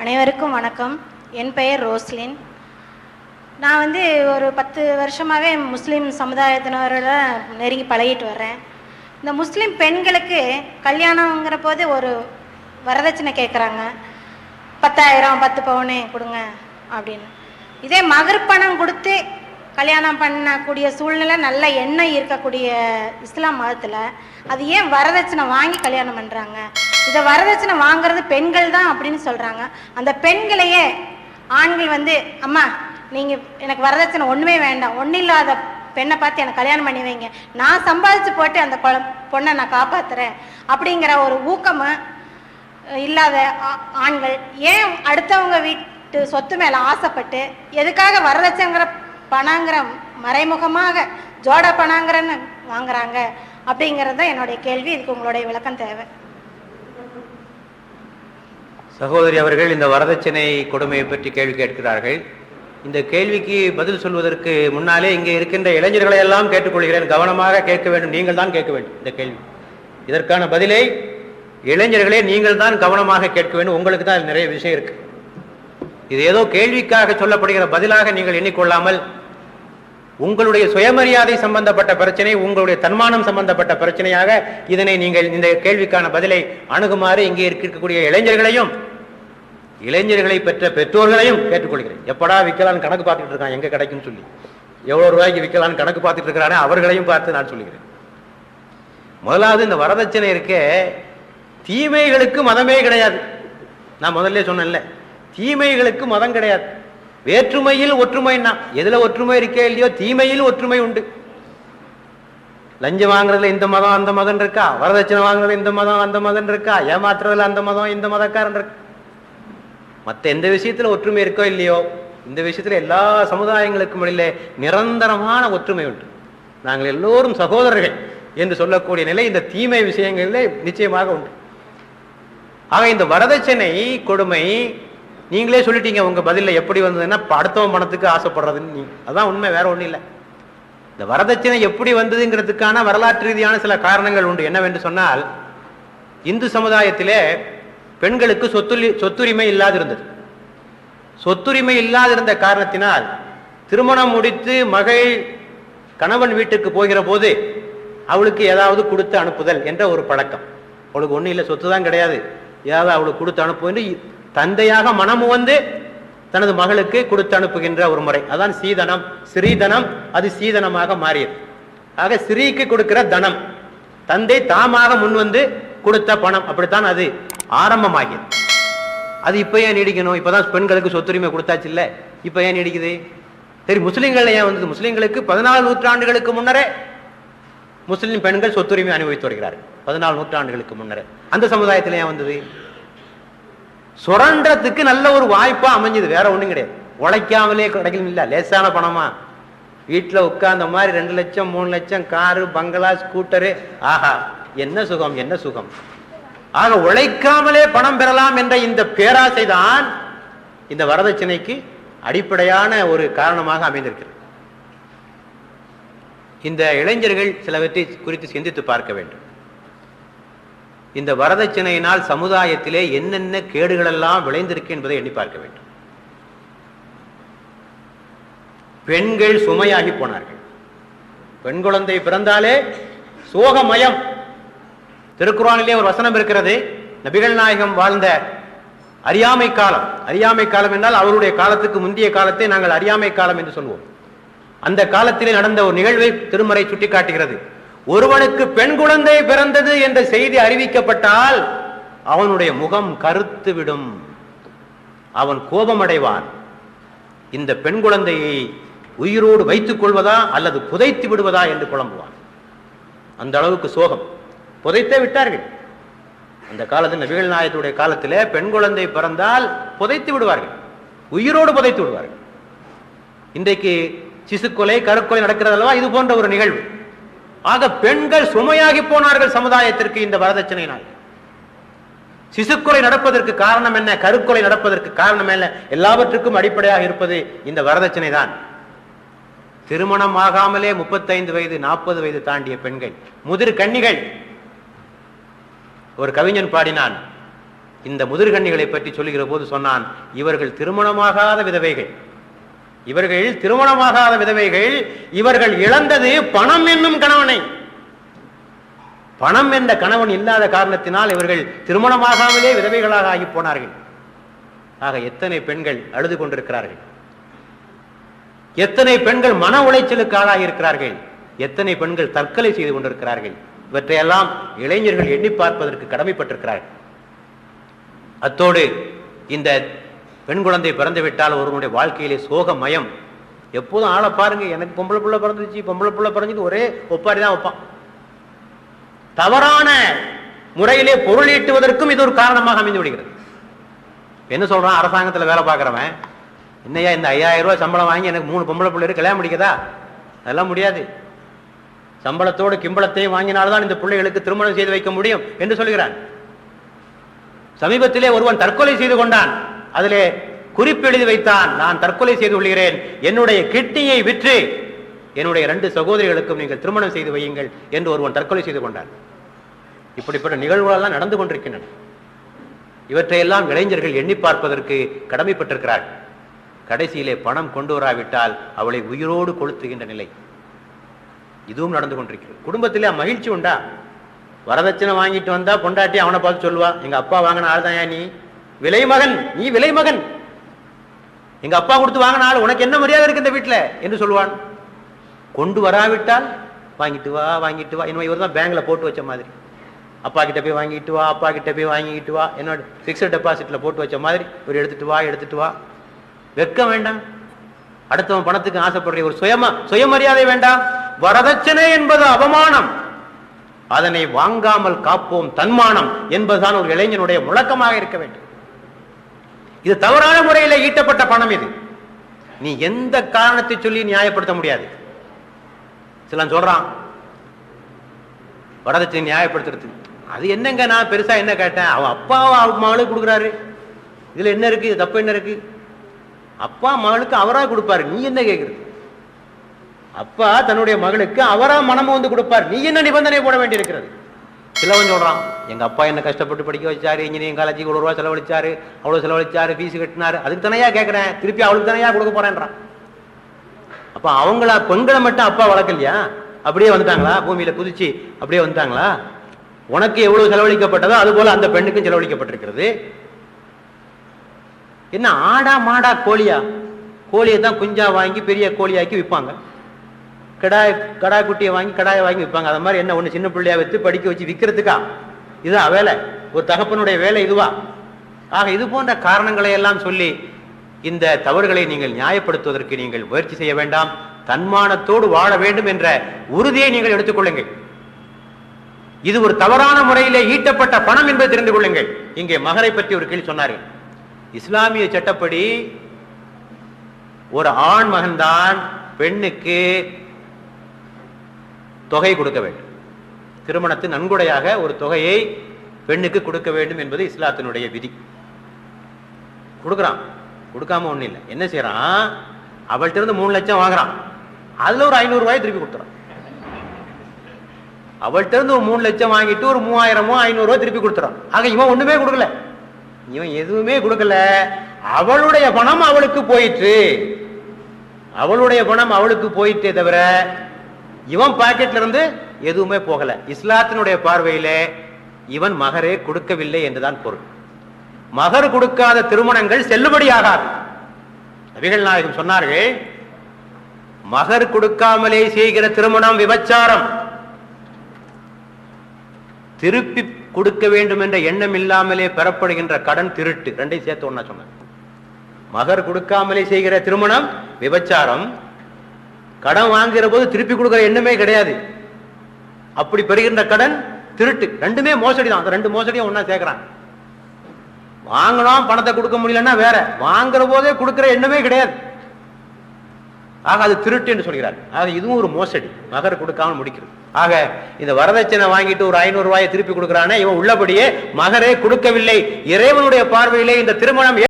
அனைவருக்கும் வணக்கம். என் பெயர் ரோஸ்லின். நான் வந்து ஒரு பத்து வருஷமாகவே முஸ்லீம் சமுதாயத்தினரோட நெருங்கி பழகிட்டு வர்றேன். இந்த முஸ்லீம் பெண்களுக்கு கல்யாணங்கிற போது ஒரு வரதட்சணை கேட்குறாங்க பத்தாயிரம் பத்து பவுனு கொடுங்க அப்படின்னு. இதே மகர் பணம் கொடுத்து கல்யாணம் பண்ணக்கூடிய சூழ்நிலை நல்ல எண்ணெய் இருக்கக்கூடிய இஸ்லாம் மதத்தில் அது ஏன் வரதட்சணை வாங்கி கல்யாணம் பண்ணுறாங்க இதை வரதட்சணை வாங்குறது பெண்கள் தான் அப்படின்னு சொல்கிறாங்க அந்த பெண்களையே ஆண்கள் வந்து அம்மா நீங்கள் எனக்கு வரதட்சணை ஒன்றுமே வேண்டாம். ஒன்றும் இல்லாத பெண்ணை பார்த்து எனக்கு கல்யாணம் பண்ணி வைங்க. நான் சம்பாதிச்சு போட்டு அந்த குழ பொண்ணை நான் காப்பாற்றுறேன் அப்படிங்கிற ஒரு ஊக்கமும் இல்லாத ஆ- ஆண்கள் ஏன் அடுத்தவங்க வீட்டு சொத்து மேலே ஆசைப்பட்டு எதுக்காக வரதட்சங்கிற பணங்கிற மறைமுகமாக ஜோட பணங்கிறன்னு வாங்குறாங்க? அப்படிங்கிறது தான் என்னுடைய கேள்வி. இதுக்கு உங்களுடைய விளக்கம் தேவை. சகோதரி அவர்கள் இந்த வரதட்சணை கொடுமையை பற்றி கேள்வி கேட்கிறார்கள். இந்த கேள்விக்கு பதில் சொல்வதற்கு முன்னாலே இங்கே இருக்கின்ற இளைஞர்களை எல்லாம் கேட்டுக்கொள்கிறேன். கவனமாக கேட்க வேண்டும். நீங்கள் தான் கேட்க வேண்டும் இந்த கேள்வி. இதற்கான பதிலை இளைஞர்களே நீங்கள் தான் கவனமாக கேட்க வேண்டும். உங்களுக்கு தான் நிறைய விஷயம் இருக்கு. இது ஏதோ கேள்விக்காக சொல்லப்படுகிற பதிலாக நீங்கள் எண்ணிக்கொள்ளாமல் உங்களுடைய சுயமரியாதை சம்பந்தப்பட்ட பிரச்சனை உங்களுடைய தன்மானம் சம்பந்தப்பட்ட பிரச்சனையாக இதனை நீங்கள் இந்த கேள்விக்கான பதிலை அணுகுமாறு இங்கே இருக்கக்கூடிய இளைஞர்களையும் இளைஞர்களை பெற்ற பெற்றோர்களையும் கேட்டுக்கொள்கிறேன். எப்படா விற்கலான்னு கணக்கு பார்த்துட்டு இருக்கான் எங்க கிடைக்கும்னு சொல்லி. எவ்வளவு ரூபாய்க்கு விற்கலான்னு கணக்கு பார்த்துட்டு இருக்கிறானே அவர்களையும் பார்த்து நான் சொல்லுகிறேன். முதலாவது இந்த வரதட்சணை இருக்கே தீமைகளுக்கு மதமே கிடையாது. நான் முதல்ல சொன்னேன்ல தீமைகளுக்கு மதம் கிடையாது. வேற்றுமையில் ஒற்றுமைன்னா எதுல ஒற்றுமை இருக்கே இல்லையோ தீமையில் ஒற்றுமை உண்டு. லஞ்சம் வாங்குறதுல இந்த மதம் அந்த மதம் இருக்கா? வரதட்சணை வாங்குறதுல இந்த மதம் அந்த மதம் இருக்கா? ஏமாத்துறதுல அந்த மதம் இந்த மதக்காரன் இருக்கு? மற்ற எந்த விஷயத்துல ஒற்றுமை இருக்கோ இல்லையோ இந்த விஷயத்துல எல்லா சமுதாயங்களுக்கும் இடையிலே நிரந்தரமான ஒற்றுமை உண்டு. நாங்கள் எல்லோரும் சகோதரர்கள் என்று சொல்லக்கூடிய நிலை இந்த தீமை விஷயங்களிலே நிச்சயமாக உண்டு. ஆக இந்த வரதட்சணை கொடுமை நீங்களே சொல்லிட்டீங்க உங்க பதிலில் எப்படி வந்ததுன்னா அடுத்தவன் பணத்துக்கு ஆசைப்படுறதுன்னு நீ. அதான் உண்மை வேற ஒண்ணும் இல்லை. இந்த வரதட்சணை எப்படி வந்ததுங்கிறதுக்கான வரலாற்று ரீதியான சில காரணங்கள் உண்டு. என்னவென்று சொன்னால் இந்து சமுதாயத்திலே பெண்களுக்கு சொத்துரி சொத்துரிமை இல்லாதிருந்தது. சொத்துரிமை இல்லாதிருந்த காரணத்தினால் திருமணம் முடித்து மகள் கணவன் வீட்டுக்கு போகிற போது அவளுக்கு ஏதாவது கொடுத்து அனுப்புதல் என்ற ஒரு பழக்கம். அவளுக்கு ஒன்றும் இல்லை சொத்து தான் கிடையாது. ஏதாவது அவளுக்கு கொடுத்து அனுப்பு தந்தையாக மனமு வந்து தனது மகளுக்கு கொடுத்து அனுப்புகின்ற ஒரு முறை. அதான் சீதனம். ஸ்ரீதனம் அது சீதனமாக மாறியது. ஆக ஸ்ரீக்கு கொடுக்கிற தனம். தந்தை தாமாக முன் வந்து கொடுத்த பணம். அப்படித்தான் அது ஆரம்பமாகியது. அது இப்ப ஏன் நீடிக்கணும்? இப்பதான் பெண்களுக்கு சொத்துரிமை கொடுத்தாச்சு இல்ல. இப்ப ஏன் நீடிக்குது? சரி முஸ்லிம்கள் ஏன் வந்தது? முஸ்லிம்களுக்கு பதினாலு நூற்றாண்டுகளுக்கு முன்னரே முஸ்லிம் பெண்கள் சொத்துரிமை அனுபவித்து வருகிறார்கள். பதினாலு நூற்றாண்டுகளுக்கு முன்னரே. அந்த சமுதாயத்தில் ஏன் வந்தது? சுரண்டத்துக்கு நல்ல ஒரு வாய்ப்பா அமைஞ்சது. வேற ஒண்ணும் கிடையாது. உழைக்காமலே கிடைக்கணும் இல்ல. லேசான பணமா. வீட்டுல உட்கார்ந்த மாதிரி ரெண்டு லட்சம் மூணு லட்சம் காரு பங்களா ஸ்கூட்டரு. ஆஹா என்ன சுகம் என்ன சுகம். ஆக உழைக்காமலே பணம் பெறலாம் என்ற இந்த பேராசை தான் இந்த வரதட்சணைக்கு அடிப்படையான ஒரு காரணமாக அமைந்திருக்கிறது. இந்த இளைஞர்கள் சிலவற்றை குறித்து சிந்தித்து பார்க்க வேண்டும். இந்த வரதட்சணையினால் சமுதாயத்திலே என்னென்ன கேடுகளெல்லாம் விளைந்திருக்கு என்பதை எண்ணி பார்க்க வேண்டும். பெண்கள் சுமையாகி போனார்கள். பெண் குழந்தை பிறந்தாலே சோகமயம். திருக்குறானிலே ஒரு வசனம் இருக்கிறது நபிகள் நாயகம் வாழ்ந்த அறியாமை காலம். அறியாமை காலம் என்றால் அவருடைய காலத்துக்கு முந்தைய காலத்தை நாங்கள் அறியாமை காலம் என்று சொல்வோம். அந்த காலத்திலே நடந்த ஒரு நிகழ்வை திருமறை சுட்டிக்காட்டுகிறது. ஒருவனுக்கு பெண் குழந்தை பிறந்தது என்ற செய்தி அறிவிக்கப்பட்டால் அவனுடைய முகம் கருத்து விடும் அவன் கோபமடைவான். இந்த பெண் குழந்தையை உயிரோடு வைத்துக் கொள்வதா அல்லது புதைத்து விடுவதா என்று குழம்புவான். அந்த அளவுக்கு சோகம். புதைத்தே விட்டார்கள். அந்த காலத்தில் நபிகள் நாயத்துடைய காலத்திலே பெண் குழந்தை பிறந்தால் புதைத்து விடுவார்கள். உயிரோடு புதைத்து விடுவார்கள். இன்றைக்கு சிசுக்கொலை கருக்கொலை நடக்கிறது அல்லவா இது போன்ற ஒரு நிகழ்வு. ஆக பெண்கள் சுமையாகி போனார்கள் சமுதாயத்திற்கு இந்த வரதட்சணையினால் சிசுக்கொலை நடப்பதற்கு காரணம் என்ன? கருக்கொலை நடப்பதற்கு காரணம் என்ன? எல்லாவற்றுக்கும் அடிப்படையாக இருப்பது இந்த வரதட்சணை தான். திருமணம் ஆகாமலே முப்பத்தைந்து வயது நாற்பது வயது தாண்டிய பெண்கள் முதிர் கன்னிகள். ஒரு கவிஞன் பாடினான் இந்த முதிர்கண்ணிகளை பற்றி சொல்லுகிற போது சொன்னான் இவர்கள் திருமணமாகாத விதவைகள். இவர்கள் திருமணமாகாத விதவைகள் இவர்கள் இழந்தது பணம் என்னும் கணவனை. பணம் என்ற கணவன் இல்லாத காரணத்தினால் இவர்கள் திருமணமாகாமலே விதவைகளாக ஆகி போனார்கள். ஆக எத்தனை பெண்கள் அழுது கொண்டிருக்கிறார்கள்? எத்தனை பெண்கள் மன உளைச்சலுக்கு ஆளாகி இருக்கிறார்கள்? எத்தனை பெண்கள் தற்கொலை செய்து கொண்டிருக்கிறார்கள்? இவற்றையெல்லாம் இளைஞர்கள் எண்ணி பார்ப்பதற்கு கடமைப்பட்டிருக்கிறார்கள். அத்தோடு இந்த பெண் குழந்தை பிறந்து விட்டால் ஒருவனுடைய வாழ்க்கையிலே சோகமயம். எப்போதும் ஆளை பாருங்க எனக்கு பொம்பளை புள்ள பிறந்துச்சு பொம்பளை புள்ள பிறந்துச்சு ஒரே ஒப்பாரி தான் வைப்பான். தவறான முறையிலே பொருள் ஈட்டுவதற்கும் இது ஒரு காரணமாக அமைந்து விடுகிறது. என்ன சொல்றான்? அரசாங்கத்தில் வேலை பார்க்கறவன் என்னையா இந்த ஐயாயிரம் ரூபாய் சம்பளம் வாங்கி எனக்கு மூணு பொம்பளை பிள்ளைக்கு கல்யாணம் முடிக்கதா? அதெல்லாம் முடியாது. சம்பளத்தோடு கிம்பளத்தையும் வாங்கினால்தான் இந்த பிள்ளைகளுக்கு திருமணம் செய்து வைக்க முடியும் என்று சொல்கிறான். சமீபத்திலே ஒருவன் தற்கொலை செய்து கொண்டான். அதிலே குறிப்பு எழுதி வைத்தான் நான் தற்கொலை செய்து கொள்கிறேன். என்னுடைய கிட்னியை விற்று என்னுடைய ரெண்டு சகோதரிகளுக்கும் நீங்கள் திருமணம் செய்து வையுங்கள் என்று ஒருவன் தற்கொலை செய்து கொண்டான். இப்படிப்பட்ட நிகழ்வுகளெல்லாம் நடந்து கொண்டிருக்கின்றன. இவற்றையெல்லாம் இளைஞர்கள் எண்ணி பார்ப்பதற்கு கடமைப்பட்டிருக்கிறார்கள் கடைசியிலே பணம் கொண்டு வராவிட்டால் அவளை உயிரோடு கொளுத்துகின்ற நிலை. இதுவும் நடந்து கொண்டிருக்கிறது. குடும்பத்திலே மகிழ்ச்சி உண்டா? வரதட்சணை வாங்கிட்டு வந்தா பொண்டாட்டி அவனை பார்த்து சொல்லுவா எங்க அப்பா வாங்கின ஆள் தான் நீ? விலை மகன் நீ விலை மகன் எங்க அப்பா கொடுத்து வாங்கின உனக்கு என்ன மரியாதை இருக்கு இந்த வீட்டில் என்று சொல்லுவான். கொண்டு வராவிட்டால் வாங்கிட்டு வா வாங்கிட்டு வா. இன்னும் இவர் தான் பேங்க்ல போட்டு வச்ச மாதிரி. அப்பா கிட்ட போய் வாங்கிட்டு வா அப்பா கிட்ட போய் வாங்கிட்டு வா. என்னோட பிக்சட் டெபாசிட்ல போட்டு வச்ச மாதிரி ஒரு எடுத்துட்டு வா எடுத்துட்டு வா. வெக்க வேண்டாம். அடுத்தவன் பணத்துக்கு ஆசைப்படுற ஒரு சுயமா சுயமரியாதை வேண்டாம். வரதட்சணை என்பது அவமானம். அதனை வாங்காமல் காப்போம் தன்மானம் என்பதுதான் ஒரு இளைஞனுடைய முழக்கமாக இருக்க வேண்டும். இது தவறான முறையில் ஈட்டப்பட்ட பணம் இது. நீ எந்த காரணத்தை சொல்லி நியாயப்படுத்த முடியாது. சிலன் சொல்றான் வரதட்சணை நியாயப்படுத்துறது. அது என்னங்க நான் பெருசா என்ன கேட்டேன்? அவன் அப்பா அவன் மகளுக்கு கொடுக்குறாரு. இதுல என்ன இருக்கு? இது தப்பு என்ன இருக்கு? அப்பா மகளுக்கு அவரா கொடுப்பாரு. நீ என்ன கேட்கறது அப்பா தன்னுடைய மகளுக்கு அவரா மனம் வந்து கொடுப்பார். நீ என்ன நிபந்தனை போட வேண்டியிருக்கிறது? சிலவன் சொல்கிறான் எங்கள் அப்பா என்ன கஷ்டப்பட்டு படிக்க வச்சாரு இன்ஜினியரிங் காலேஜுக்கு இவ்வளோ ரூபா செலவழிச்சாரு அவ்வளோ செலவழிச்சாரு ஃபீஸ் கட்டினாரு அதுக்கு தானையா கேட்குறேன் திருப்பி அவளுக்கு தானையா கொடுக்க போறேன்றான். அப்போ அவங்கள பெண்களை மட்டும் அப்பா வளர்க்கலையா? அப்படியே வந்துட்டாங்களா? பூமியில குதிச்சு அப்படியே வந்துட்டாங்களா? உனக்கு எவ்வளவு செலவழிக்கப்பட்டதோ அது போல அந்த பெண்ணுக்கும் செலவழிக்கப்பட்டிருக்கிறது. என்ன ஆடா மாடா கோழியா? கோழியை தான் குஞ்சா வாங்கி பெரிய கோழியாக்கி விற்பாங்க. கடாய் கடா குட்டியை வாங்கி கடாயை வாங்கி விற்பாங்க. அது மாதிரி என்ன ஒண்ணு சின்ன பிள்ளையா வச்சு படிக்க வச்சு விற்கிறதுக்கா இதுதான் வேலை. ஒரு தகப்பனுடைய வேலை இதுவா? ஆக இது போன்ற காரணங்களை எல்லாம் சொல்லி இந்த தவறுகளை நீங்கள் நியாயப்படுத்துவதற்கு நீங்கள் முயற்சி செய்ய வேண்டாம். தன்மானத்தோடு வாழ வேண்டும் என்ற உறுதியை நீங்கள் எடுத்துக்கொள்ளுங்கள் இது ஒரு தவறான முறையிலே ஈட்டப்பட்ட பணம் என்பதை தெரிந்து கொள்ளுங்கள். இங்கே மகரை பற்றி ஒரு கேள்வி சொன்னார்கள். இஸ்லாமிய சட்டப்படி ஒரு ஆண் மகன்தான் பெண்ணுக்கு தொகை கொடுக்க வேண்டும். திருமணத்தின் நன்கொடையாக ஒரு தொகையை பெண்ணுக்கு கொடுக்க வேண்டும் என்பது இஸ்லாத்தினுடைய விதி. கொடுக்குறான். கொடுக்காம ஒண்ணும் இல்லை. என்ன செய்யறான்? அவள்கிட்ட இருந்து மூணு லட்சம் வாங்குறான். அதுல ஒரு ஐநூறு ரூபாய் திருப்பி கொடுத்துறான். அவள்கிட்ட இருந்து ஒரு மூணு லட்சம் வாங்கிட்டு ஒரு மூவாயிரமோ ஐநூறு ரூபாய் திருப்பி கொடுத்துறான். ஆக இவன் ஒண்ணுமே கொடுக்கல. இவன் எதுவுமே கொடுக்கல. அவளுடைய பணம் அவளுக்கு போயிற்று. அவளுடைய பணம் அவளுக்கு போயிட்டே தவிர இவன் பாக்கெட்ல இருந்து எதுவுமே போகல. இஸ்லாத்தினுடைய பார்வையிலே இவன் மகரே கொடுக்கவில்லை என்றுதான் பொருள். மகர் கொடுக்காத திருமணங்கள் செல்லுபடியாகாது. நபிகள் நாயகம் சொன்னார்கள் மகர் கொடுக்காமலே செய்கிற திருமணம் விபச்சாரம். திருப்பி கொடுக்க வேண்டும் என்ற எண்ணம் இல்லாமலே பெறப்படுகின்ற கடன் திருட்டு. ரெண்டையும் சேர்த்து ஒன்னா சொன்னேன். மகர் கொடுக்காமலே செய்கிற திருமணம் விபச்சாரம். கடன் வாங்குகிற போது திருப்பி கொடுக்கிற எண்ணமே கிடையாது. அப்படி பெறுகின்ற கடன் திருட்டு. ரெண்டுமே மோசடி தான் அந்த ரெண்டு மோசடியும் ஒண்ணா சேர்க்கிறான். வாங்கணும் பணத்தை கொடுக்க முடியலன்னா வேற. வாங்குற போதே கொடுக்கிற எண்ணமே கிடையாது. ஆக அது திருட்டு என்று சொல்கிறார். ஆக இதுவும் ஒரு மோசடி. மகர் கொடுக்காம முடிக்கிறது. ஆக இந்த வரதட்சணை வாங்கிட்டு ஒரு ஐநூறு ரூபாயை திருப்பி கொடுக்குறானே இவன் உள்ளபடியே மகரே கொடுக்கவில்லை. இறைவனுடைய பார்வையிலே இந்த திருமணம்